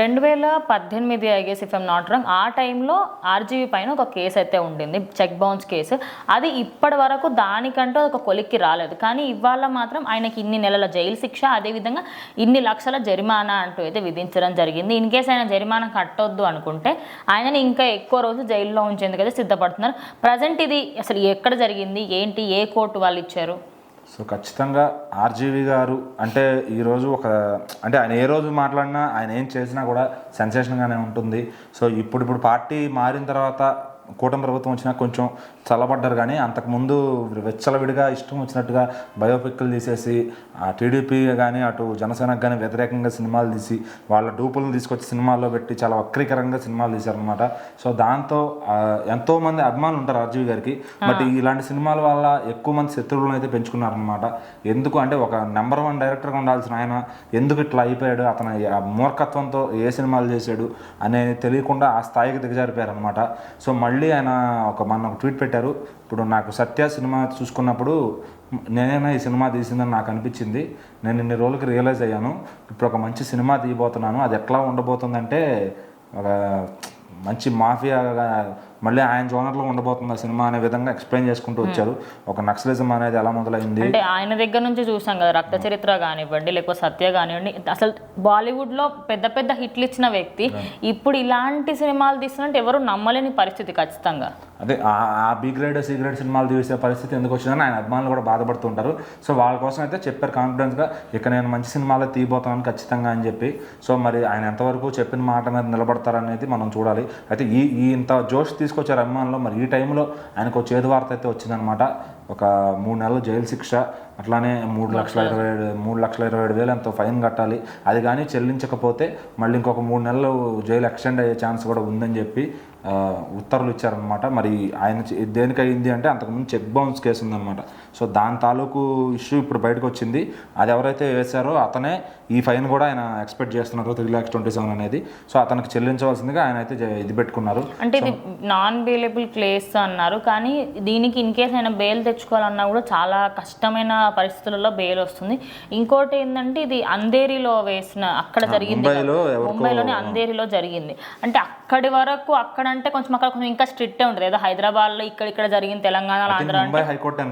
రెండు వేల పద్దెనిమిది I guess if I'm not wrong ఆ టైంలో ఆర్జీవీ పైన ఒక కేసు అయితే ఉండింది చెక్ బౌన్స్ కేసు. అది ఇప్పటి వరకు దానికంటూ ఒక కొలిక్కి రాలేదు. కానీ ఇవాళ మాత్రం ఆయనకి ఇన్ని నెలల జైలు శిక్ష అదేవిధంగా ఇన్ని లక్షల జరిమానా అంటూ అయితే విధించడం జరిగింది. ఇన్ కేసు ఆయన జరిమానా కట్టొద్దు అనుకుంటే ఆయనని ఇంకా ఎక్కువ రోజు జైల్లో ఉంచేందుకు అయితే సిద్ధపడుతున్నారు. ప్రజెంట్ ఇది అసలు ఎక్కడ జరిగింది? ఏంటి? ఏ కోర్టు వాళ్ళు ఇచ్చారు? సో ఖచ్చితంగా ఆర్జీవి గారు అంటే ఈరోజు ఒక అంటే ఆయన ఏ రోజు మాట్లాడినా ఆయన ఏం చేసినా కూడా సెన్సేషన్గానే ఉంటుంది. సో ఇప్పుడు ఇప్పుడు పార్టీ మారిన తర్వాత కూటమి ప్రభుత్వం వచ్చినా కొంచెం చల్లబడ్డారు కానీ అంతకుముందు వెచ్చలవిడిగా ఇష్టం వచ్చినట్టుగా బయోపిక్లు తీసేసి ఆ టీడీపీ కానీ అటు జనసేనకు కానీ వ్యతిరేకంగా సినిమాలు తీసి వాళ్ళ డూపులను తీసుకొచ్చి సినిమాల్లో పెట్టి చాలా వక్రీకరంగా సినిమాలు తీశారనమాట సో దాంతో ఆ, ఎంతో మంది అభిమానులు ఉంటారు ఆర్జీవి గారికి. బట్ ఇలాంటి సినిమాల వల్ల ఎక్కువ మంది శత్రువులను అయితే పెంచుకున్నారనమాట ఎందుకు అంటే ఒక నెంబర్ వన్ డైరెక్టర్గా ఉండాల్సిన ఆయన ఎందుకు ఇట్లా అయిపోయాడు అతను మూర్ఖత్వంతో ఏ సినిమాలు చేశాడు అనేది తెలియకుండా ఆ స్థాయికి దిగజారిపోయారు అనమాట సో మళ్ళీ మళ్ళీ ఆయన ఒక మొన్న ఒక ట్వీట్ పెట్టారు. ఇప్పుడు నాకు సత్య సినిమా చూసుకున్నప్పుడు నేనే ఈ సినిమా తీసిందని నాకు అనిపించింది. నేను ఇన్ని రోజులకి రియలైజ్ అయ్యాను. ఇప్పుడు ఒక మంచి సినిమా తీయబోతున్నాను. అది ఎట్లా ఉండబోతుందంటే ఒక మంచి మాఫియాగా మళ్ళీ ఆయన జోనర్లో ఉండబోతుంది ఆ సినిమా అనే విధంగా ఎక్స్ప్లెయిన్ చేసుకుంటూ వచ్చారు. ఒక నక్సలిజం అనేది ఎలా మొదలైంది? అంటే ఆయన దగ్గర నుంచి చూసాం కదా రక్త చరిత్ర కానివ్వండి లేకపోతే సత్య కానివ్వండి అసలు బాలీవుడ్లో పెద్ద పెద్ద హిట్లు ఇచ్చిన వ్యక్తి. ఇప్పుడు ఇలాంటి సినిమాలు తీస్తున్నట్టు ఎవరు నమ్మలేని పరిస్థితి ఖచ్చితంగా. అదే ఆ- బి గ్రేడ్ సి గ్రేడ్ సినిమాలు తీసే పరిస్థితి ఎందుకు వచ్చిందని ఆయన అభిమానులు కూడా బాధపడుతుంటారు. సో వాళ్ళ కోసం అయితే చెప్పారు కాన్ఫిడెన్స్గా ఇక నేను మంచి సినిమాలే తీయబోతాను ఖచ్చితంగా అని చెప్పి. సో మరి ఆయన ఎంతవరకు చెప్పిన మాట మీద నిలబడతారనేది మనం చూడాలి. అయితే ఈ ఈ ఇంత జోష్ తీసుకొచ్చారు అభిమానులు. మరి ఈ టైంలో ఆయనకు చేదు వార్త అయితే వచ్చిందనమాట ఒక మూడు నెలలు జైలు శిక్ష అట్లానే మూడు లక్షల ఇరవై ఏడు మూడు లక్షల ఇరవై ఏడు వేలు ఎంతో ఫైన్ కట్టాలి. అది కానీ చెల్లించకపోతే మళ్ళీ ఇంకొక మూడు నెలలు జైలు ఎక్స్టెండ్ అయ్యే ఛాన్స్ కూడా ఉందని చెప్పి ఉత్తర్వులు ఇచ్చారనమాట మరి ఆయన చే- దేనికి అయింది అంటే అంతకుముందు చెక్ బౌన్స్ కేసు ఉందన్నమాట. సో దాని తాలూకు ఇష్యూ ఇప్పుడు బయటకు వచ్చింది అది ఎవరైతే వేశారో అతనే ఈ ఫైన్ కూడా ఆయన ఎక్స్పెక్ట్ చేస్తున్నారు త్రీ ల్యాక్స్ ట్వంటీ సెవెన్ అనేది. సో అతనికి చెల్లించవలసిందిగా ఆయన అయితే ఇది పెట్టుకున్నారు. అంటే ఇది నాన్ బెయిలబుల్ కేస్ అన్నారు. కానీ దీనికి ఇన్ కేస్ ఆయన బెయిల్ తెచ్చుకోవాలన్నా కూడా చాలా కష్టమైన పరిస్థితులలో బెయిల్ వస్తుంది. ఇంకోటి ఏంటంటే ఇది అంధేరిలో వేసిన అక్కడ జరిగింది ముంబైలోని అంధేరిలో జరిగింది. అంటే అక్కడి వరకు అక్కడ అంటే కొంచెం అక్కడ కొంచెం ఇంకా స్ట్రిక్ట్ ఉంటుంది. ఏదో హైదరాబాద్లో ఇక్కడ ఇక్కడ జరిగింది తెలంగాణలో Andhra Mumbai high court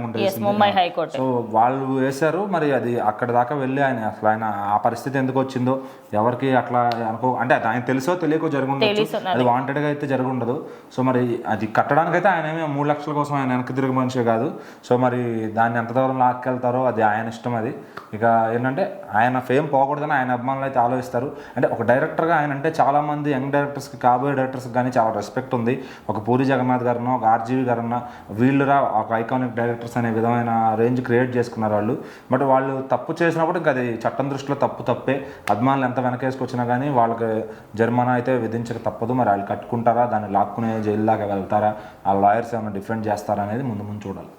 Mumbai high court. So వాళ్ళు వేశారు మరి అది అక్కడ దాకా వెళ్ళి ఆయన అసలు ఆయన ఆ పరిస్థితి ఎందుకు వచ్చిందో ఎవరికి అట్లా అనుకో అంటే ఆయన తెలుసో తెలియకో జరిగి ఉండొచ్చు తెలుసు, అది వాంటెడ్గా అయితే జరిగి ఉండదు సో మరి అది కట్టడానికి అయితే ఆయన ఏమీ మూడు లక్షల కోసం ఆయన వెనక్కి తిరిగి మనిషి కాదు. సో మరి దాన్ని ఎంత దూరం లాక్కెళ్తారో అది ఆయన ఇష్టం అది. ఇక ఏంటంటే ఆయన ఫేమ్ పోకూడదని ఆయన అభిమానులు అయితే ఆలోచిస్తారు. అంటే ఒక డైరెక్టర్గా ఆయన అంటే చాలా మంది యంగ్ డైరెక్టర్స్కి కాబోయే డైరెక్టర్స్కి కానీ చాలా రెస్పెక్ట్ ఉంది. ఒక పూరి జగన్నాథ్ గారనో ఒక ఆర్జీవి గారన్నా వీళ్ళురా ఒక ఐకానిక్ డైరెక్టర్స్ అనే విధమైన రేంజ్ క్రియేట్ చేసుకున్నారు వాళ్ళు. బట్ వాళ్ళు తప్పు చేసినప్పుడు ఇంకా అది చట్టం దృష్టిలో తప్పు తప్పే. అభిమానులు ఎంత వెనకేసుకొచ్చినా కానీ వాళ్ళకి జరిమానా అయితే విధించక తప్పదు. మరి వాళ్ళు కట్టుకుంటారా? దాన్ని లాక్కునే జైలు దాకా వెళ్తారా? ఆ లాయర్స్ ఏమైనా డిఫెండ్ చేస్తారా అనేది ముందు ముందు చూడాలి.